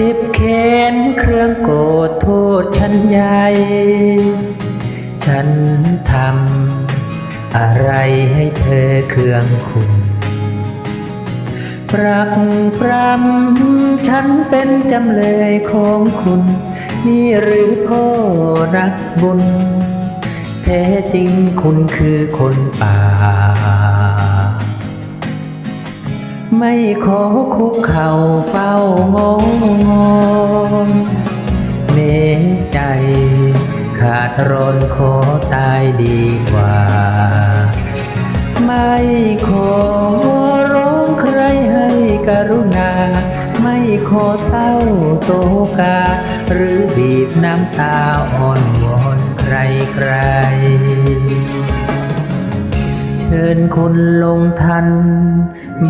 เจ็บแค้นเครื่องโกรธโทษฉันใหญ่ ฉันทำอะไรให้เธอเคืองคุณปรักปรำฉันเป็นจำเลยของคุณ นี่หรือพ่อรักบุญ แท้จริงคุณคือคนป่า ไม่ขอคุกเข่าเฝ้างงอนเมใจ ขาดรอนขอตายดีกว่า ไม่ขอร้องใครให้กรุณา ไม่ขอเศร้าโศกา หรือบีบน้ำตาอ่อนวอนใครใคร ชิญคุณลงทัน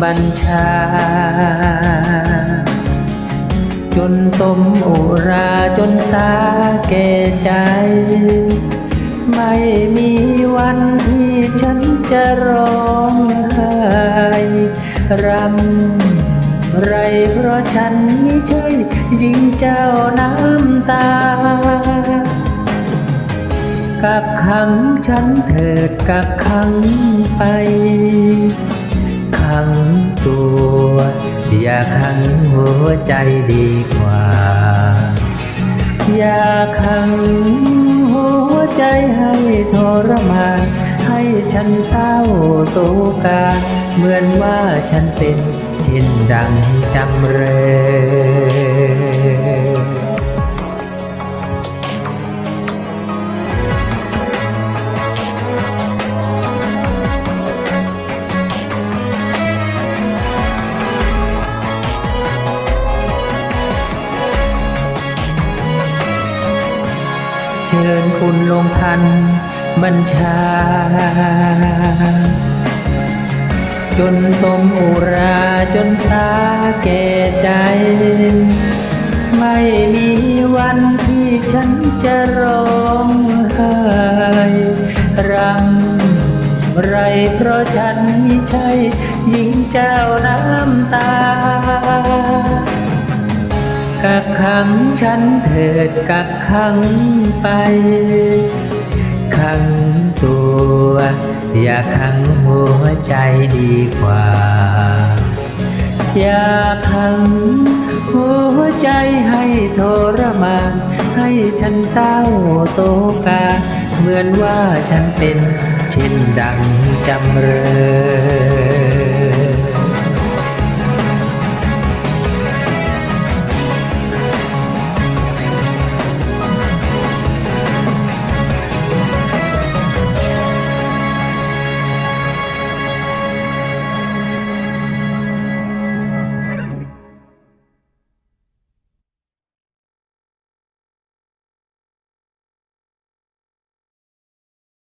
บัญชา จนสมอุราจนสาแก่ใจ ไม่มีวันที่ฉันจะร้องไห้รำไรเพราะฉันไม่ใช่หญิงเจ้าน้ำตา กับขังฉันเถิดกับขังไป ขังตัว อย่าขังหัวใจดีกว่า อย่าขังหัวใจให้ทรมานให้ฉันเศร้าโศกาเหมือนว่าฉันเป็นเช่นดังจำเริญ เชิญคุณลงทันบัญชา จนสมอุราจนตาแก่ใจ ไม่มีวันที่ฉันจะร้องไห้รำไรเพราะฉันไม่ใช่หญิงเจ้าน้ำตา กักขังฉันเถิดกักขังไป ขังตัว อย่าขังหัวใจดีกว่า อย่าขังหัวใจให้ทรมานให้ฉันเศร้าโศกา เหมือนว่าฉันเป็น เช่นดังจำเริญ